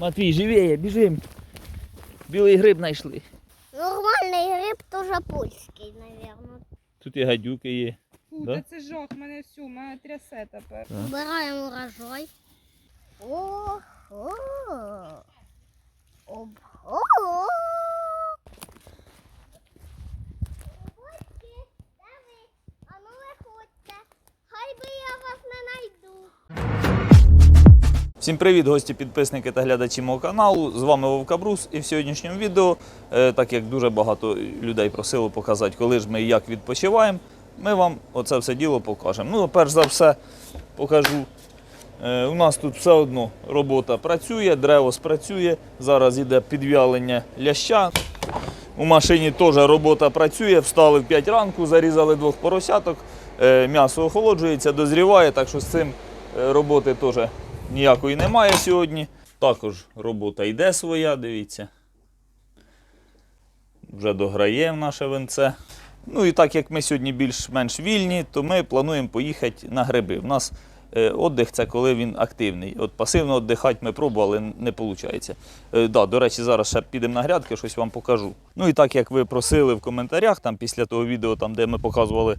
Матвій, живее, біжим. Білий гриб знайшли. Нормальний гриб теж польський, мабуть. Тут і гадюки є. Фу, Да? та це жах, мене всю, мене трясе тепер. Так. Збираємо урожай. Ого. Ого. Всім привіт, гості, підписники та глядачі мого каналу. З вами Вовка Брус. І в сьогоднішньому відео, е, так як дуже багато людей просило показати, коли ж ми і як відпочиваємо, ми вам оце все діло покажемо. Ну, перш за все, покажу. Е, У нас тут все одно робота працює, древо спрацює. Зараз йде підв'ялення ляща. У машині теж робота працює. Встали в 5 ранку, зарізали двох поросяток. Е, М'ясо охолоджується, дозріває, так що з цим роботи теж ніякої немає сьогодні. Також робота йде своя, дивіться. Вже дограє в наше венце. Ну і так як ми сьогодні більш-менш вільні, то ми плануємо поїхати на гриби. У нас е, віддих це коли він активний. От пасивно віддихати ми пробували, не виходить. Е, да, до речі, зараз ще підемо на грядки, щось вам покажу. Ну і так як ви просили в коментарях, там після того відео, там, де ми показували,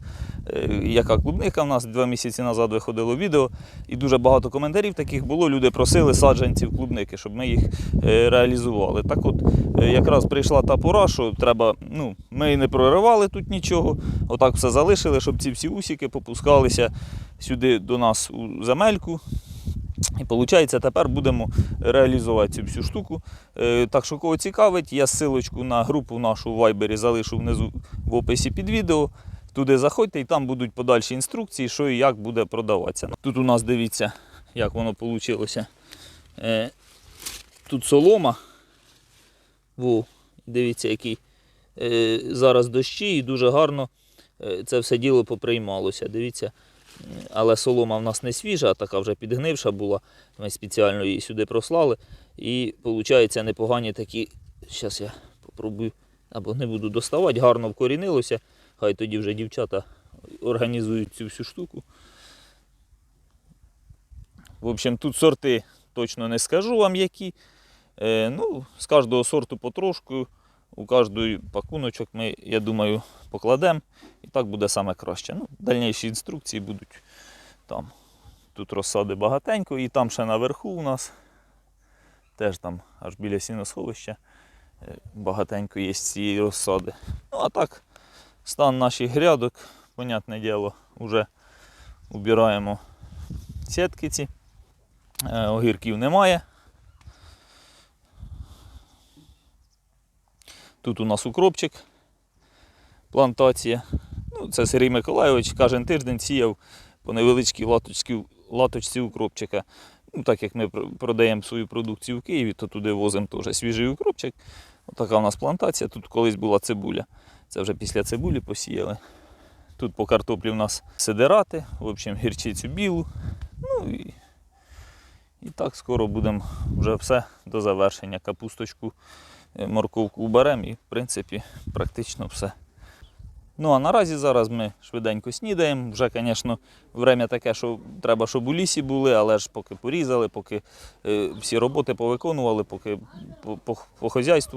е, яка клубника в нас два місяці назад виходило відео, і дуже багато коментарів таких було. Люди просили саджанців клубники, щоб ми їх е, реалізували. Так от, е, якраз прийшла та пора, що треба, ну, ми не проривали тут нічого, отак все залишили, щоб ці всі усіки попускалися сюди до нас у земельку. І виходить, тепер будемо реалізувати цю всю штуку. Е, Так що кого цікавить, я ссылочку на групу нашу в Вайбері залишу внизу в описі під відео. Туди заходьте і там будуть подальші інструкції, що і як буде продаватися. Тут у нас дивіться, як воно вийшло. Тут солома. Во, дивіться, який е, зараз дощі і дуже гарно е, це все діло поприймалося. Дивіться. Але солома в нас не свіжа, а така вже підгнивша була. Ми спеціально її сюди прослали. І виходить непогані такі. Зараз я попробую або не буду доставати, гарно вкорінилося. Хай тоді вже дівчата організують цю всю штуку. В общем, тут сорти точно не скажу вам які. Е, ну, з кожного сорту потрошку, у кожний пакуночок ми, я думаю, покладемо. І так буде саме краще. Ну, дальніші інструкції будуть там. Тут розсади багатенько, і там ще наверху у нас теж там аж біля сіносховища е, багатенько є з цієї розсади. Ну а так, стан наших грядок, понятне діло, вже убираємо сітки ці. Е, Огірків немає. Тут у нас укропчик, плантація. Ну, це Сергій Миколайович кожен тиждень сіяв по невеличкій латочці, латочці укропчика. Ну, так як ми продаємо свою продукцію в Києві, то туди возимо теж свіжий укропчик. Отака у нас плантація. Тут колись була цибуля. Це вже після цибулі посіяли. Тут по картоплі в нас сидерати, в общем, гірчицю білу. Ну і, і так скоро будемо вже все до завершення. Капусточку, морковку уберемо і, в принципі, практично все. Ну а наразі зараз ми швиденько снідаємо. Вже, звісно, время таке, що треба, щоб у лісі були, але ж поки порізали, поки е, всі роботи повиконували, поки по, по, по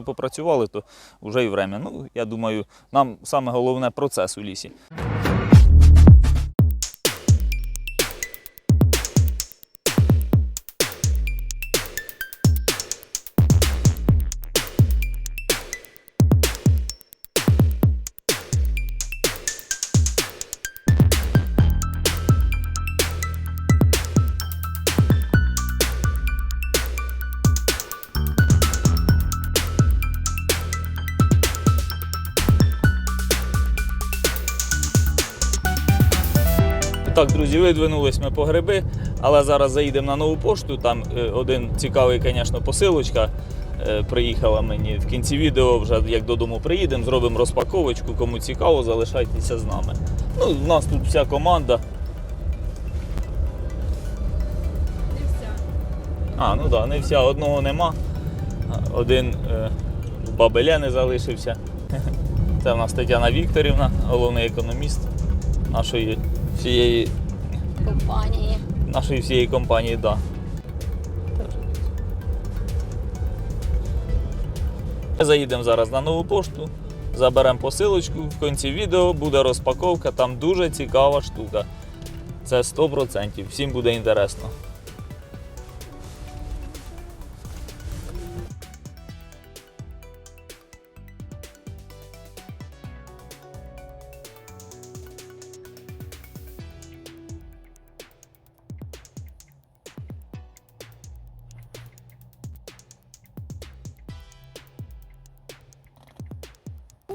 попрацювали, то вже і время. Ну, я думаю, нам саме головне процес у лісі. Друзі, видвинулись ми по гриби, але зараз заїдемо на нову пошту. Там е, один цікавий, звісно, посилочка е, приїхала мені. В кінці відео, вже як додому приїдемо, зробимо розпаковочку. Кому цікаво, залишайтеся з нами. Ну, в нас тут вся команда. І все. А, ну так, да, не вся, одного нема. Один е, в баби Лени залишився. Це в нас Тетяна Вікторівна, головний економіст нашої всієї компанії. Нашої всієї компанії, так. Да. Ми заїдемо зараз на нову пошту, заберемо посилочку, в кінці відео буде розпаковка, там дуже цікава штука. Це 100%. Всім буде інтересно.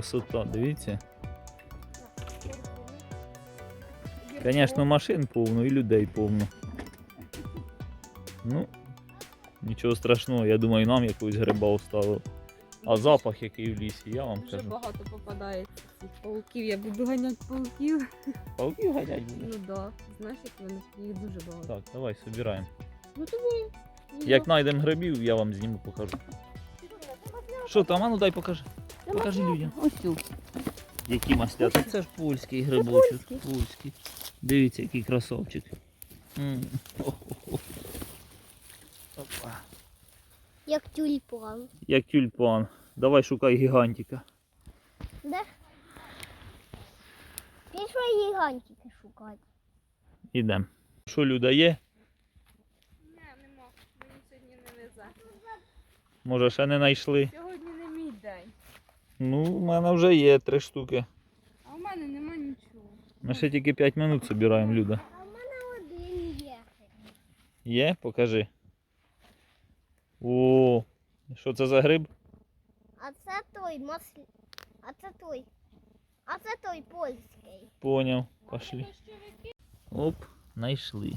красота, дивіться. Звісно, машин повно і людей повно. Ну, нічого страшного, я думаю, нам якогось гриба оставив. А запах який в лісі, я вам Вже кажу. багато попадається цих пауків. Я буду ганяти пауків. Пауки ганять будеш? Ну да. Знаєш, як вони їх дуже багато. Так, давай, собираємо. Ну тобі. Як знайдемо грибів, я вам зніму покажу. Що там, а ну дай покажи. Покажи людям. Ось. Які маслята? Це ж польський грибочок. польський. Польський. Дивіться, який красавчик. М. Опа. Як тюльпан. Як тюльпан. Давай шукай гігантика. Де? Пішли гігантики шукати. Ідем. Що люда є? Не, нема. Мені сьогодні не везе. Може ще не знайшли. Сьогодні. Ну, в мене вже є три штуки. А в мене нема нічого. Ми ще тільки 5 минут збираємо, Люда. А в мене один є. Є? Покажи. О, що це за гриб? А це той маслі. А це той. А це той польський. Поняв. Пошли. Оп, знайшли.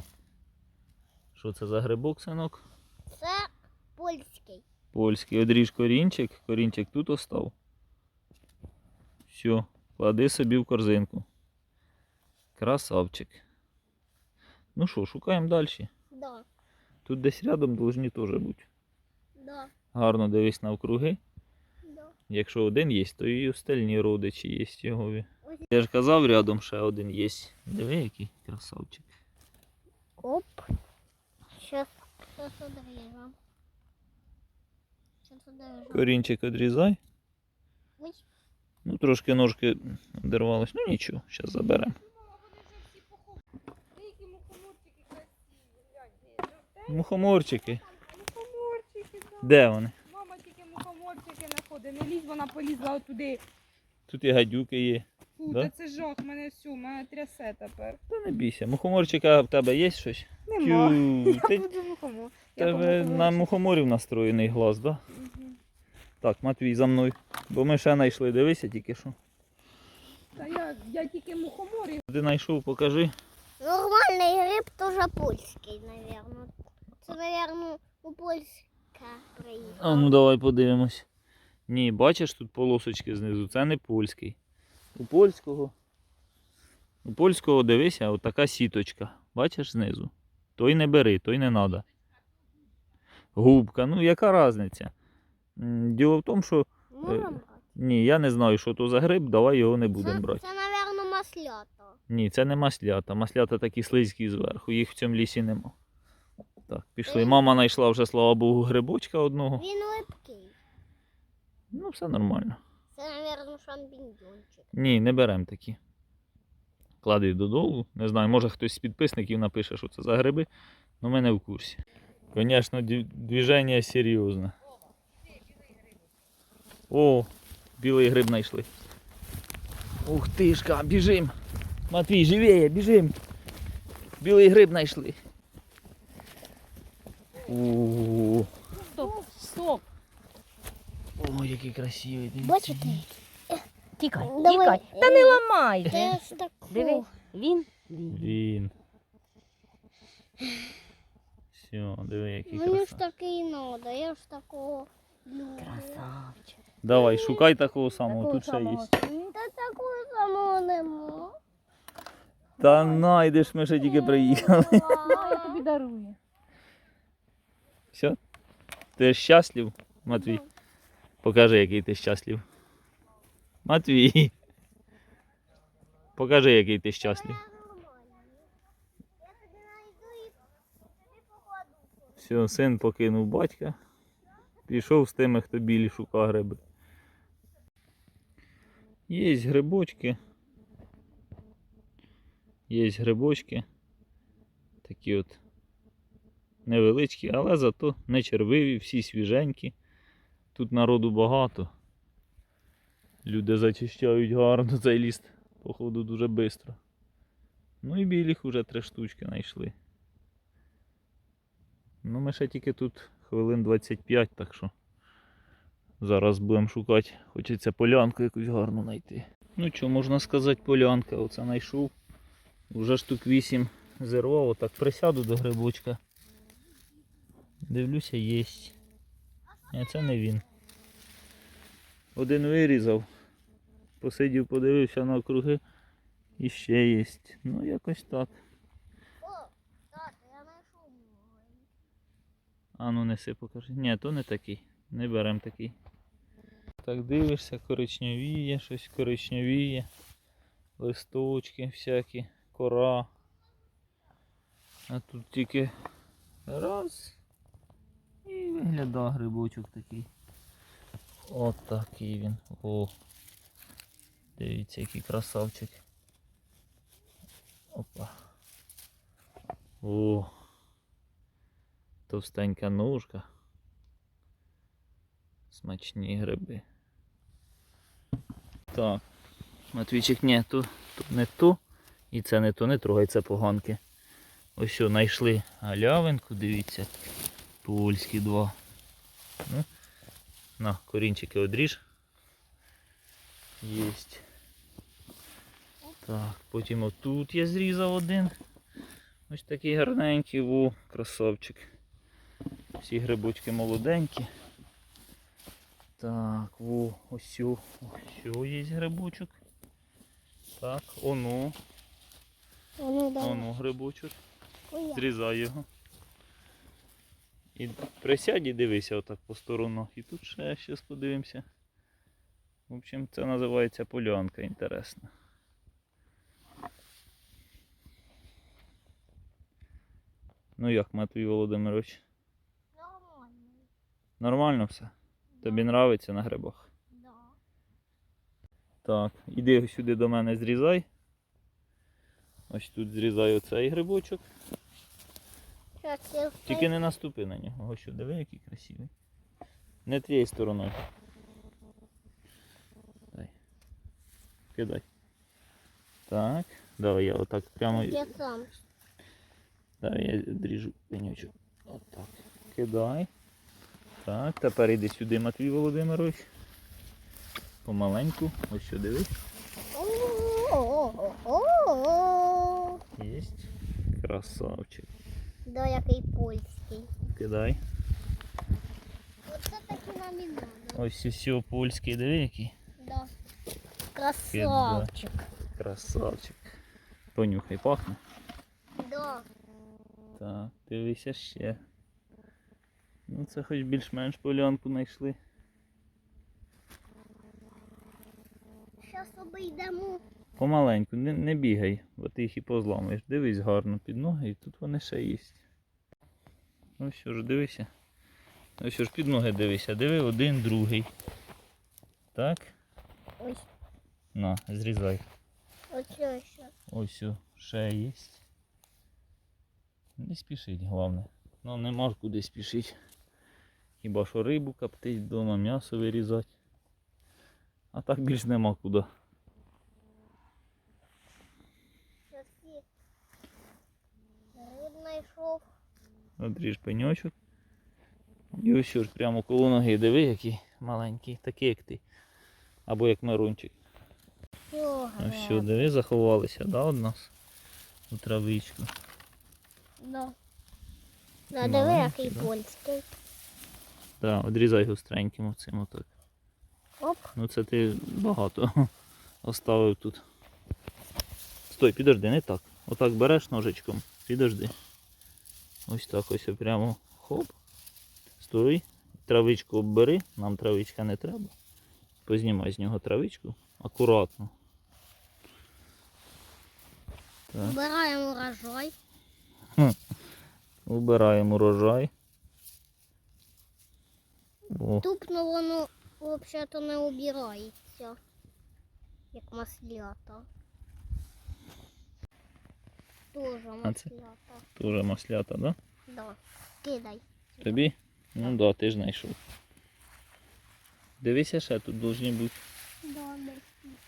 Що це за грибок, синок? Це польський. Польський. Одріж корінчик. Корінчик тут остав. Все, клади собі в корзинку. Красавчик. Ну що, шукаємо далі. Да, Тут десь рядом повинні теж бути. да, Гарно дивись навкруги. да. Якщо один є, то і остальні родичі є його. Я ж казав, рядом ще один є. Диви, який красавчик. Оп. Щас, щас. Корінчик відрізай. Ну, трошки ножки одервались. Ну нічого, зараз заберемо. Мухоморчики де? Мухоморчики. Де вони? Мама тільки мухоморчики знаходить. Не лізь, вона полізла отуди. Тут і гадюки є. Фу, Да? та це жах, мене всю, мене трясе тепер. Та не бійся. Мухоморчика в тебе є щось? Нема. Тю, Я ти буду мухомор. тебе на мухоморів настроєний глаз, так? Да? Мгм. Так, Матвій, за мною. Бо ми ще знайшли, дивися тільки що. Та я, я тільки мухоморів. Ти знайшов, покажи. Нормальний гриб теж польський, напевно. Це, напевно, у Польська приїхав. А ну давай подивимось. Ні, бачиш тут полосочки знизу, це не польський. У польського. У польського дивися, отака сіточка. Бачиш знизу. Той не бери, той не треба. Губка, ну яка різниця? Діло в тому, що Можемо ні, я не знаю, що то за гриб, давай його не будемо брати. це, напевно, маслята. Ні, це не маслята. Маслята такі слизькі зверху, їх в цьому лісі нема. Так, пішли. Мама знайшла вже, слава Богу, грибочка одного. Він липкий. Ну, все нормально. Це, напевно, шампіньйончик. Ні, не беремо такі. Клади додолу. Не знаю, може хтось з підписників напише, що це за гриби, але ми не в курсі. Звісно, движення серйозне. О, білий гриб знайшли. Ух тишка, біжим. Матвій, живее, біжим. Білий гриб знайшли. О, Стоп, стоп. о, який красивий. дивіться. Бачите? Тікай, Давай. тікай. Та не ламай. Це ж. Диви, він. Він. Він. Все, диви, який Мені ж красавчик. такий надо, я ж такого люблю. Красавчик. Давай, шукай такого самого, тут ще є. Та такого самого нема. Та найдеш, ми ще тільки приїхали. Я тобі дарую. Все? Ти щаслив, Матвій? Покажи, який ти щаслив. Матвій. Покажи, який ти щаслив. Я тобі знайду і тобі покладу. Все, син покинув батька. Пішов з тими, хто білі шукав гриби. Є грибочки. Є грибочки. Такі от невеличкі, але зато не червиві, всі свіженькі. Тут народу багато. Люди зачищають гарно цей ліс, походу, дуже швидко. Ну і білих вже три штучки знайшли. Ну, ми ще тільки тут хвилин 25, так що зараз будемо шукати. Хочеться полянку якусь гарну знайти. Ну що, можна сказати, полянка. Оце знайшов. Вже штук 8 зірвав, отак присяду до грибочка. Дивлюся, єсть. Ні, це не він. Один вирізав. Посидів, подивився на округи. І ще є. Ну, якось так. О, тато, я знайшов. А ну неси покажи. Ні, то не такий. Не беремо такий. Так дивишся, коричневіє, щось коричневіє. Листочки всякі, кора. А тут тільки раз. І виглядає грибочок такий. От такий він. О. Дивіться, який красавчик. Опа. О. Товстенька ножка. Смачні гриби. Так. Матвійчик, ні, то, то не то. І це не то, не трогай, це поганки. Ось що, знайшли галявинку, дивіться. Польські два. Ну, на, корінчики одріж. Єсть. Так, потім отут я зрізав один. Ось такий гарненький, во, красавчик. Всі грибочки молоденькі. Так, во, ось ось є грибочок. Так, оно, Воно давай. оно грибочок. Зрізай його. І присядь і дивися отак по сторонах. І тут ще щось подивимося. В общем, це називається полянка інтересна. Ну як, Матвій Володимирович? Нормально. Нормально все? Тобі нравиться на грибах? Да. Так, іди сюди до мене зрізай. Ось тут зрізай оцей грибочок. Я Тільки не наступи на нього. Ось що, диви, який красивий. Не тією стороною. Дай. Кидай. Так. Давай я отак прямо. Я сам. Давай я дріжу пенючок. Отак. Кидай. Так, тепер іди сюди, Матвій Володимирович. Помаленьку. Ось що дивись. Єсть. Красавчик. Да, який польський. Кидай. Оце таки нам і надо. Ось все польський, диви який. Да. Красавчик. Красавчик. Понюхай, пахне. Да. Так, дивися ще. Ну це хоч більш-менш полянку знайшли. Зараз обійдемо. Помаленьку, не, не бігай, бо ти їх і позламаєш. Дивись гарно під ноги і тут вони ще є. Ну що ж, дивися. Ну що ж, під ноги дивися. Диви один, другий. Так? Ось, На, зрізай. оце що. Ось ще є. Не спішить, головне. Ну нема куди спішить. Хіба що рибу коптить вдома, м'ясо вирізати. А так більш нема куди. Риб знайшов. Одріж пеньочок. І ось що ж прямо коло ноги. Диви, який маленький, такий як ти. Або як Мирунчик. Всього. Ось що, диви, заховалися, да, од нас? У травичку. Да. Да, диви, який польський. Так, одрізай гостреньким оцим отак. Оп. Ну це ти багато оставив тут. Стой, підожди, не так. Отак береш ножичком. Підожди. Ось так ось прямо хоп. Стой. Травичку оббери, нам травичка не треба. Познімай з нього травичку. Акуратно. Так. Збираємо урожай. Убираємо урожай. О, Тупно воно взагалі-то не убирається. Як маслята. Це? маслята. теж маслята, да? Да. Кидай. Тобі? Ну да, ти ж знайшов. Дивися, ще тут должні бути. Да,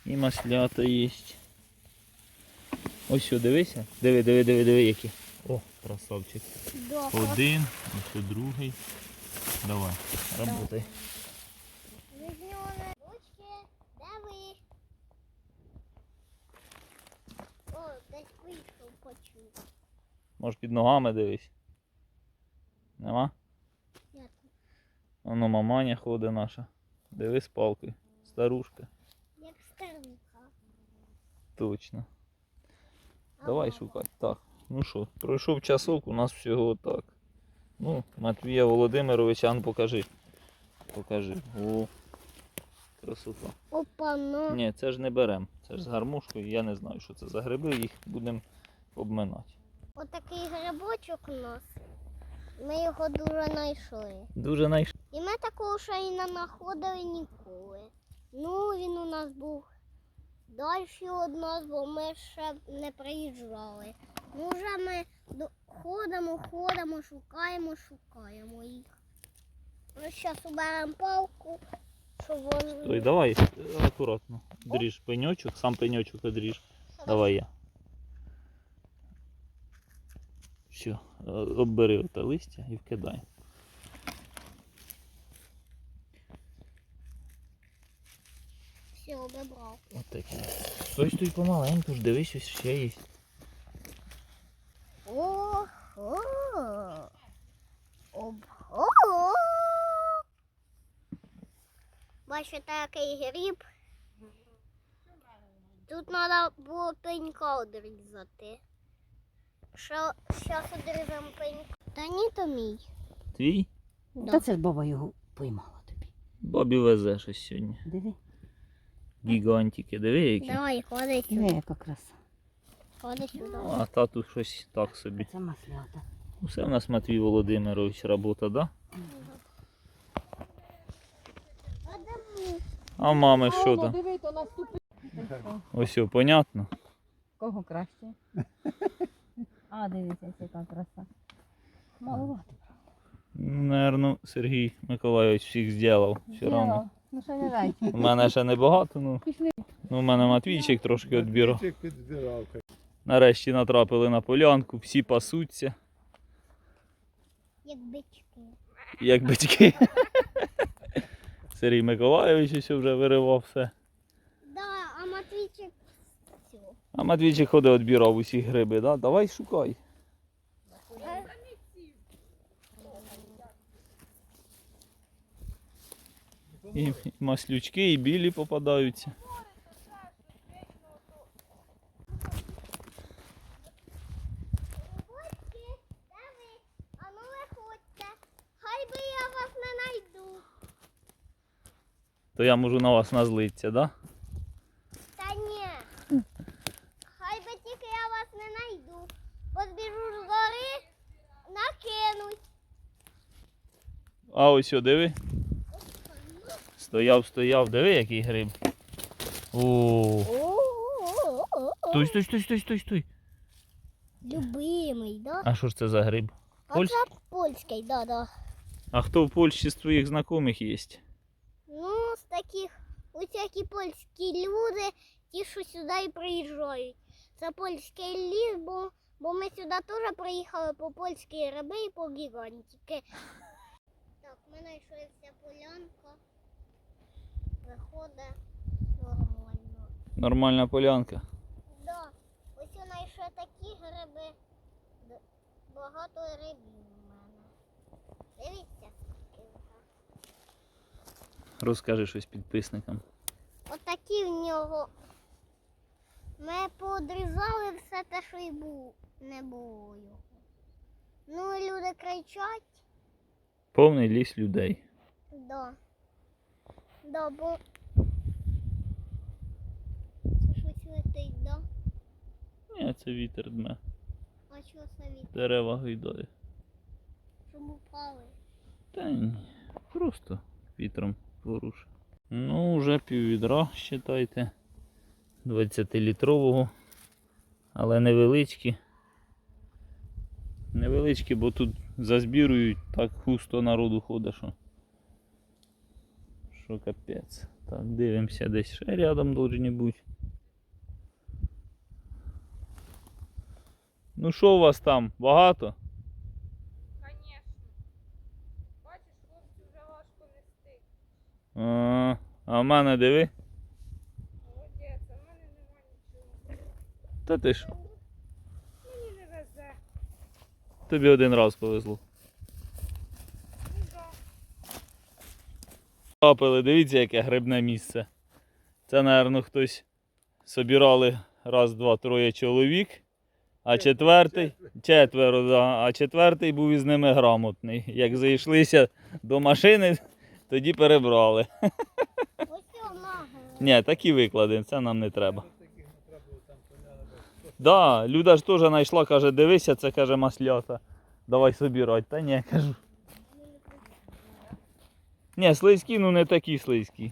І маслята є. Ось що, дивися. Диви, диви, диви, диви, які. О, красавчик. да. Один, ось другий. Давай, работай. Ручки, де? О, десь вийшов, почув. Може під ногами дивись. Нема? Як? Воно маманя ходить наша. Диви з палкою. Старушка. Як старуха. Точно. Давай шукати. Так. Ну що, пройшов часок, у нас всього так. Ну, Матвія Володимировича, ну покажи. Покажи. О, красота. Опа, ну. Ні, це ж не беремо. Це ж з гармошкою. Я не знаю, що це за гриби, їх будемо обминати. Отакий грибочок у нас. Ми його дуже знайшли. Дуже найш... І ми такого ще й не знаходили ніколи. Ну, він у нас був далі від нас, бо ми ще не приїжджали. Ну, вже ми ходимо, ходимо, шукаємо, шукаємо їх. Ну, зараз уберемо палку, щоб вони... Ой, давай, е, акуратно. Дріж пеньочок, сам пеньочок одріж. Давай я. Все, оббери оте листя і вкидай. Все, обібрав. Отаке. Стой, стой помаленьку, ж дивись, ось ще є. Ого! Ого! Бачите, який гріб? Тут треба було пенька одрізати. Що зараз одрізаємо пенька. Та ні, то мій. Твій? Та це ж баба його поймала тобі. Бабі везе щось сьогодні. Диви, Гігантики, диви які. Давай, ходи диви, сюди. яка краса. Ходи сюди. Ну, А тату щось так собі. Це маслята. Усе в нас Матвій Володимирович робота, да? А мами що там? Диви, то наступить. Ось, о, понятно. Кого краще? А, дивіться, яка краса. Маловато. Ну, Наверно, Сергій Миколайович всіх зробив. Все. Ну що не дайте. У мене ще не багато, ну. Пішли. Ну, у мене Матвійчик трошки відбірав. Підбирав. Нарешті натрапили на полянку, всі пасуться, Як бички. як батьки. Сергій Миколайович ще вже виривав все. Да, а Матвійчик. А Матвійчик ходить відбирав усі гриби, да? Давай шукай. І маслючки, і білі попадаються. Гості, де ви? А ну виходьте. Хай би я вас не найду. То я можу на вас назлитися, да? Та ні. Хай би тільки я вас не найду. Позбіжу з гори, накинуть. А ось о, диви. Стояв, стояв, диви, який гриб. О, стой, стой, стой, стой, стой, стой. Любимий, да? А що ж це за гриб? А це польський, да, да. А хто в Польщі з твоїх знайомих є? З усякі польські люди, ті, що сюди і приїжджають. Це польський ліс, бо, бо ми сюди теж приїхали по польські гриби і по гігантики. Так, ми знайшлися полянка. Виходить нормально. Нормальна полянка. Да. Ось я знайшов такі гриби. Багато грибів у мене. Дивіться, скільки. Розкажи щось підписникам. Отакі нього. Ми подрізали все те, що й бу... не було його. Ну, і люди кричать, Повний ліс людей. да. Да, бо це щось летить, да? Ні, це вітер дме. А що це від? Дерева гойдає. Щоб упали? Та ні. Просто вітром порушив. Ну, вже піввідра, считайте. 20-літрового. Але невеличкі. Невеличкі, бо тут зазбірують так густо народу ходить, що. Що капець. Так, дивимося десь ще рядом должні бути. Ну що у вас там? Багато? Звісно. Бачиш, хлопцю вже важко нести. А, в мене диви. Молодець, а в мене нема нічого. Та ти ж, Мені не везе. тобі один раз повезло. Ну дивіться, яке грибне місце. Це, напевно, хтось собирали раз, два, троє чоловік, а четвертий, четверо, да, а четвертий був із ними грамотний. Як зайшлися до машини, тоді перебрали. Ні, такі виклади, це нам не треба. Да, Люда ж теж знайшла, каже, дивися, це каже маслята. Давай собирать. Та ні, кажу. Ні, слизькі, ну не такі слизькі.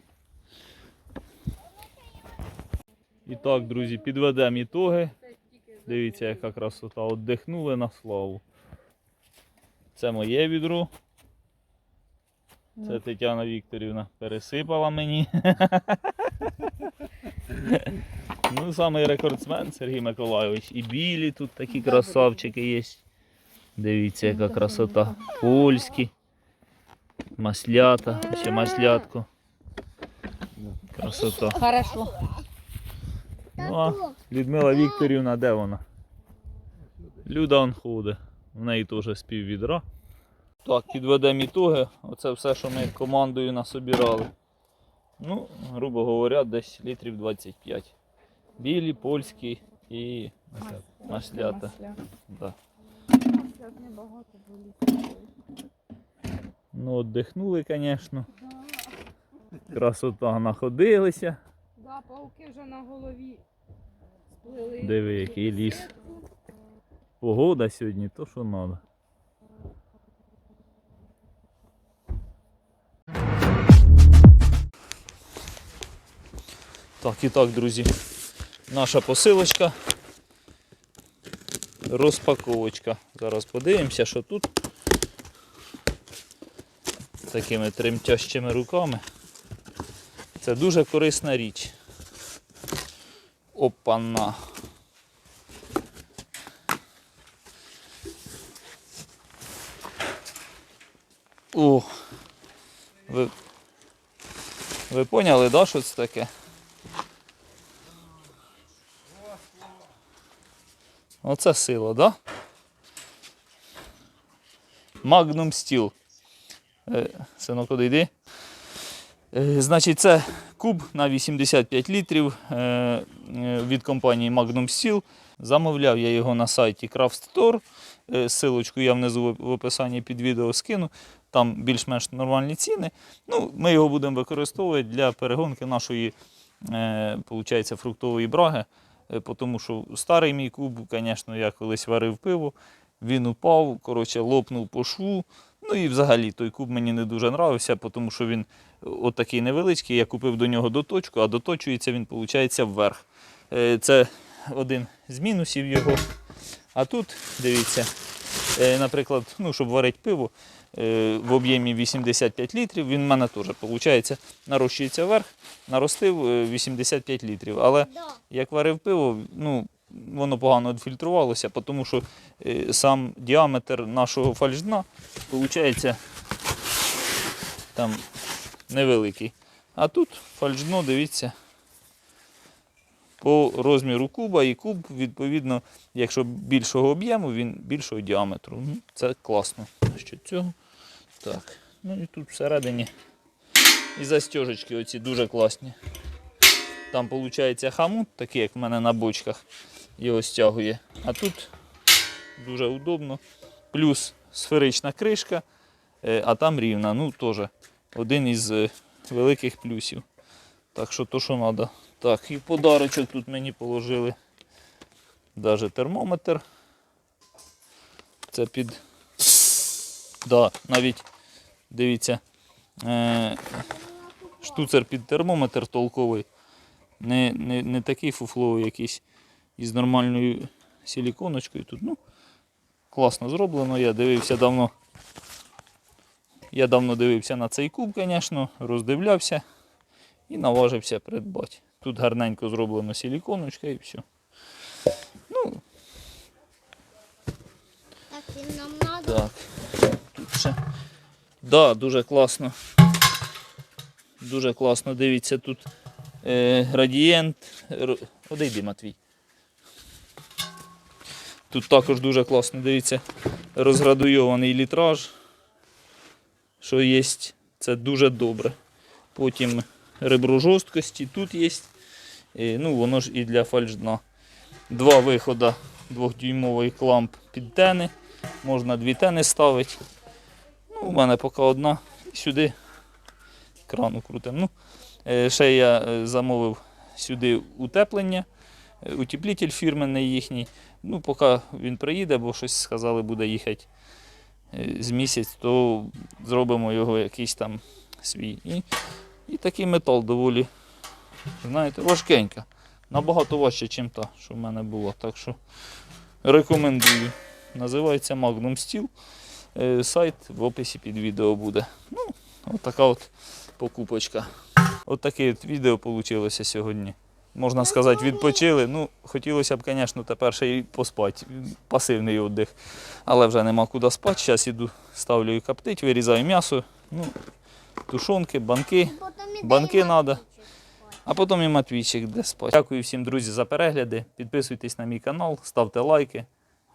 І так, друзі, підведемо ітоги. Дивіться, яка красота. Отдихнули на славу. Це моє відро. Це Тетяна Вікторівна пересипала мені. Ну, самий рекордсмен Сергій Миколайович. І білі тут такі красавчики є. Дивіться, яка красота. Польські. Маслята, ще маслятко. Красота. Хорошо. Ну, а Людмила Вікторівна, де вона? Люда он ходить. В неї теж з пів відра. Так, підведемо ітоги. Оце все, що ми командою насобирали. Ну, грубо говоря, десь літрів 25. Білі, польські і маслята. Да. Маслят небагато було. Ну, віддихнули, звісно. Красота находилися. Да, пауки вже на голові сплили. Диви, який ліс. Погода сьогодні, то що треба. Так, і так, друзі. Наша посилочка. Розпаковочка. Зараз подивимося, що тут. Такими тремтящими руками. Це дуже корисна річ. Опана. О, ви, ви поняли, да, що це таке? Оце сила, да? Magnum Steel. Е, синок, куди йди? Е, Значить, це куб на 85 літрів е, від компанії Magnum Steel. Замовляв я його на сайті Craft Store. Силочку я внизу в- описанні під відео скину. Там більш-менш нормальні ціни. Ну, ми його будемо використовувати для перегонки нашої фруктової браги. Е, Тому що старий мій куб, звісно, я колись варив пиво, він упав, коротше, лопнув по шву. Ну і взагалі той куб мені не дуже нравився, тому що він отакий невеличкий. Я купив до нього доточку, а доточується він, виходить, вверх. Е, Це один з мінусів його. А тут, дивіться, е, наприклад, ну, щоб варити пиво, е, в об'ємі 85 літрів. Він в мене теж, виходить, нарощується вверх, наростив е, 85 літрів. Але як варив пиво, ну, воно погано відфільтрувалося, тому що е, сам діаметр нашого фальшдна, виходить, там невеликий. А тут фальшдно, дивіться, по розміру куба і куб, відповідно, якщо більшого об'єму, він більшого діаметру. Ну, Це класно. Що цього? Так. Ну і тут всередині і застіжечки оці дуже класні. Там виходить хамут, такий, як в мене на бочках, його стягує. А тут дуже удобно. Плюс сферична кришка, е, а там рівна. Ну, теж один із е, великих плюсів. Так що то, що треба. Так, і подарочок тут мені положили. Даже термометр. Це під. Да, навіть дивіться. Е, штуцер під термометр толковий. Не, не, не такий фуфловий якийсь із нормальною силіконочкою тут. Ну, класно зроблено. Я дивився давно. Я давно дивився на цей куб, звісно, роздивлявся і наважився придбати. Тут гарненько зроблено силіконочка і все. Ну, Так він нам треба. так. Тут ще. Да, дуже класно. Дуже класно. Дивіться, тут е, градієнт. Одійди, Матвій. Тут також дуже класно, дивіться, розградуйований літраж. Що є, це дуже добре. Потім ребро жорсткості тут є. І, ну, воно ж і для фальшдна. Два виходи, двохдюймовий кламп під тени. Можна дві тени ставити. У мене поки одна. Сюди крану крутимо. Ну, е, ще я е, замовив сюди утеплення, е, утеплитель фірменний їхній. Ну, поки він приїде, бо щось сказали, буде їхати з місяць, то зробимо його якийсь там свій. І, і такий метал доволі, знаєте, важкенька. Набагато важче, ніж та, що в мене була. Так що рекомендую. Називається Magnum Steel. Е, Сайт в описі під відео буде. Ну, отака от покупочка. От таке от відео вийшло сьогодні. Можна сказати, відпочили. Ну, хотілося б, звісно, тепер ще й поспати. Пасивний віддих. Але вже нема куди спати. Зараз іду, ставлю і коптить, вирізаю м'ясо. Ну, тушонки, банки. Банки спать. А потім і Матвійчик де спать. Дякую всім, друзі, за перегляди. Підписуйтесь на мій канал, ставте лайки,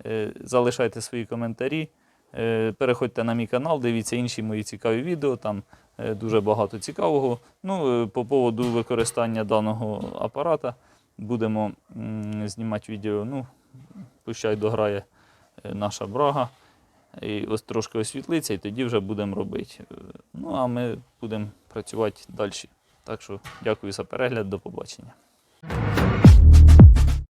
е, залишайте свої коментарі. Е, Переходьте на мій канал, дивіться інші мої цікаві відео, там е, дуже багато цікавого. Ну, е, по поводу використання даного апарата будемо знімати відео. Ну, пущай дограє наша брага. І ось трошки освітлиться, і тоді вже будемо робити. Ну, а ми будемо працювати далі. Так що дякую за перегляд, до побачення.